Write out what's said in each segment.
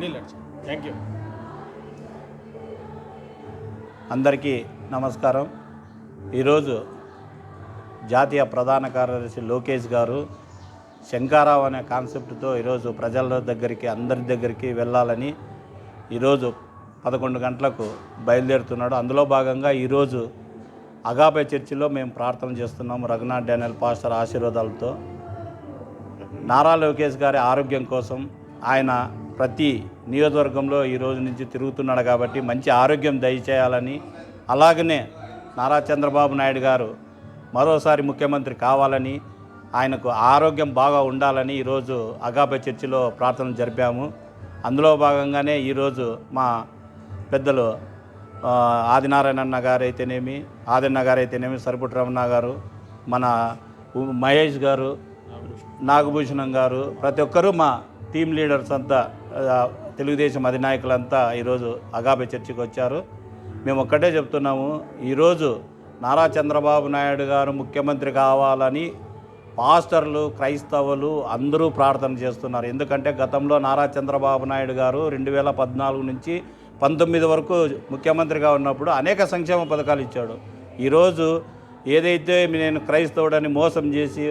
నీళ్ళు thank you అందరికీ నమస్కారం. ఈరోజు జాతీయ ప్రధాన కార్యదర్శి లోకేష్ గారు శంకారావు అనే కాన్సెప్ట్తో ఈరోజు ప్రజల దగ్గరికి అందరి దగ్గరికి వెళ్ళాలని ఈరోజు పదకొండు గంటలకు బయలుదేరుతున్నాడు. అందులో భాగంగా ఈరోజు అగాపే చర్చిలో మేము ప్రార్థన చేస్తున్నాం రఘునాథ్ డానియల్ పాస్టర్ ఆశీర్వాదాలతో. నారా లోకేష్ గారి ఆరోగ్యం కోసం ఆయన ప్రతి నియోజకవర్గంలో ఈ రోజు నుంచి తిరుగుతున్నాడు కాబట్టి మంచి ఆరోగ్యం దయచేయాలని అలాగనే నారా చంద్రబాబు నాయుడు గారు మరోసారి ముఖ్యమంత్రి కావాలని ఆయనకు ఆరోగ్యం బాగా ఉండాలని ఈరోజు అగాప చర్చిలో ప్రార్థన జరిపాము. అందులో భాగంగానే ఈరోజు మా పెద్దలు ఆదినారాయణన్న గారు అయితేనేమి ఆదిన్న గారు అయితేనేమి సరిపుటి రమణ గారు మన మహేష్ గారు నాగభూషణం గారు ప్రతి ఒక్కరూ మా టీం లీడర్స్ అంతా తెలుగుదేశం అధినాయకులంతా ఈరోజు అగాబే చర్చకు వచ్చారు. మేము ఒక్కటే చెప్తున్నాము ఈరోజు నారా చంద్రబాబు నాయుడు గారు ముఖ్యమంత్రి కావాలని పాస్టర్లు క్రైస్తవులు అందరూ ప్రార్థన చేస్తున్నారు. ఎందుకంటే గతంలో నారా చంద్రబాబు నాయుడు గారు రెండు వేల పద్నాలుగు నుంచి పంతొమ్మిది వరకు ముఖ్యమంత్రిగా ఉన్నప్పుడు అనేక సంక్షేమ పథకాలు ఇచ్చాడు. ఈరోజు ఏదైతే నేను క్రైస్తవుడని మోసం చేసి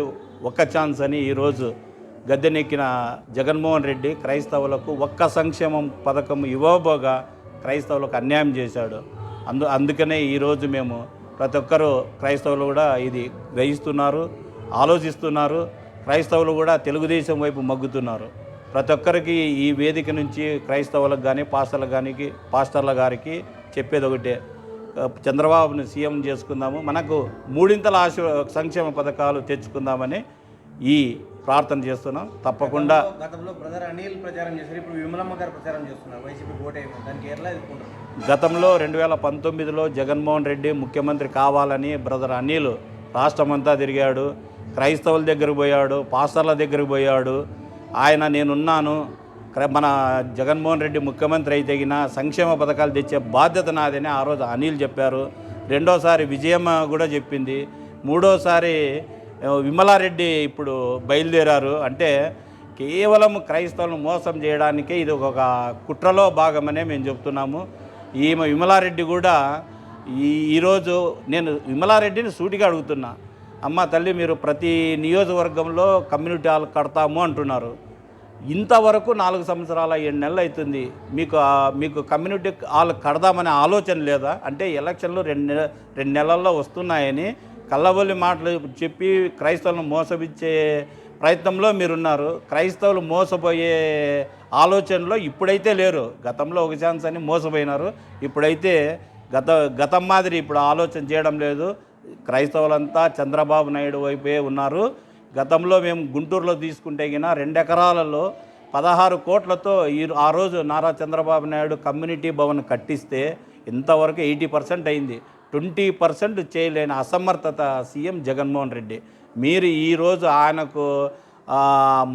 ఒక్క ఛాన్స్ అని ఈరోజు గద్దెనెక్కిన జగన్మోహన్ రెడ్డి క్రైస్తవులకు ఒక్క సంక్షేమం పథకం ఇవ్వబోగా క్రైస్తవులకు అన్యాయం చేశాడు. అందు అందుకనే ఈరోజు మేము ప్రతి ఒక్కరూ క్రైస్తవులు కూడా ఇది గ్రహిస్తున్నారు ఆలోచిస్తున్నారు. క్రైస్తవులు కూడా తెలుగుదేశం వైపు మగ్గుతున్నారు. ప్రతి ఒక్కరికి ఈ వేదిక నుంచి క్రైస్తవులకు కానీ పాస్టర్లకు కానీ పాస్టర్ల గారికి చెప్పేది ఒకటే. చంద్రబాబుని సీఎం చేసుకుందాము మనకు మూడింతల ఆశ సంక్షేమ పథకాలు తెచ్చుకుందామని ఈ ప్రార్థన చేస్తున్నాం. తప్పకుండా గతంలో బ్రదర్ అనిల్ ప్రచారం చేశారు. ఇప్పుడు విమలమ్మ గారు ప్రచారం చేస్తున్నారు. వైసీపీ ఓటేమో దానికి ఎదుర్కొంటారు? గతంలో రెండు వేల పంతొమ్మిదిలో జగన్మోహన్ రెడ్డి ముఖ్యమంత్రి కావాలని బ్రదర్ అనిల్ రాష్ట్రమంతా తిరిగాడు. క్రైస్తవుల దగ్గరికి పోయాడు పాస్టర్ల దగ్గరికి పోయాడు. ఆయన నేనున్నాను. మన జగన్మోహన్ రెడ్డి ముఖ్యమంత్రి అయితే గిన సంక్షేమ పథకాలు తెచ్చే బాధ్యత నాదని ఆ రోజు అనిల్ చెప్పారు. రెండోసారి విజయమ్మ కూడా చెప్పింది. మూడోసారి విమలారెడ్డి ఇప్పుడు బయలుదేరారు. అంటే కేవలం క్రైస్తవులను మోసం చేయడానికే ఇది ఒక కుట్రలో భాగమనే మేము చెప్తున్నాము. ఈమె విమలారెడ్డి కూడా ఈ ఈరోజు నేను విమలారెడ్డిని సూటిగా అడుగుతున్నా. అమ్మ తల్లి మీరు ప్రతి నియోజకవర్గంలో కమ్యూనిటీ హాల్ కడతాము అంటున్నారు. ఇంతవరకు నాలుగు సంవత్సరాల ఏడు నెలలు అవుతుంది. మీకు మీకు కమ్యూనిటీ హాల్ కడదామనే ఆలోచన లేదా? అంటే ఎలక్షన్లు రెండు నెల రెండు నెలల్లో వస్తున్నాయని కళ్ళబొల్లి మాటలు చెప్పి క్రైస్తవులను మోసపించే ప్రయత్నంలో మీరున్నారు. క్రైస్తవులు మోసపోయే ఆలోచనలో ఇప్పుడైతే లేరు. గతంలో ఒక ఛాన్స్ అని మోసపోయినారు. ఇప్పుడైతే గత గతం మాదిరి ఇప్పుడు ఆలోచన చేయడం లేదు. క్రైస్తవులంతా చంద్రబాబు నాయుడు వైపే ఉన్నారు. గతంలో మేము గుంటూరులో తీసుకుంటే గిన రెండు ఎకరాలలో పదహారు కోట్లతో ఈ ఆ రోజు నారా చంద్రబాబు నాయుడు కమ్యూనిటీ భవన్ కట్టిస్తే ఇంతవరకు ఎయిటీ పర్సెంట్ అయింది. ట్వంటీ పర్సెంట్ చేయలేని అసమర్థత సీఎం జగన్మోహన్ రెడ్డి. మీరు ఈరోజు ఆయనకు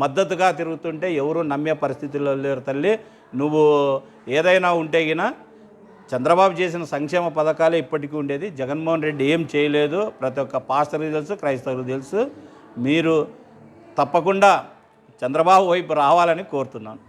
మద్దతుగా తిరుగుతుంటే ఎవరు నమ్మే పరిస్థితుల్లో లేరు తల్లి. నువ్వు ఏదైనా ఉంటే గినా చంద్రబాబు చేసిన సంక్షేమ పథకాలే ఇప్పటికీ ఉండేది. జగన్మోహన్ రెడ్డి ఏం చేయలేదు. ప్రతి ఒక్క పాస్టర్కి తెలుసు క్రైస్తవులు తెలుసు. మీరు తప్పకుండా చంద్రబాబు వైపు రావాలని కోరుతున్నాను.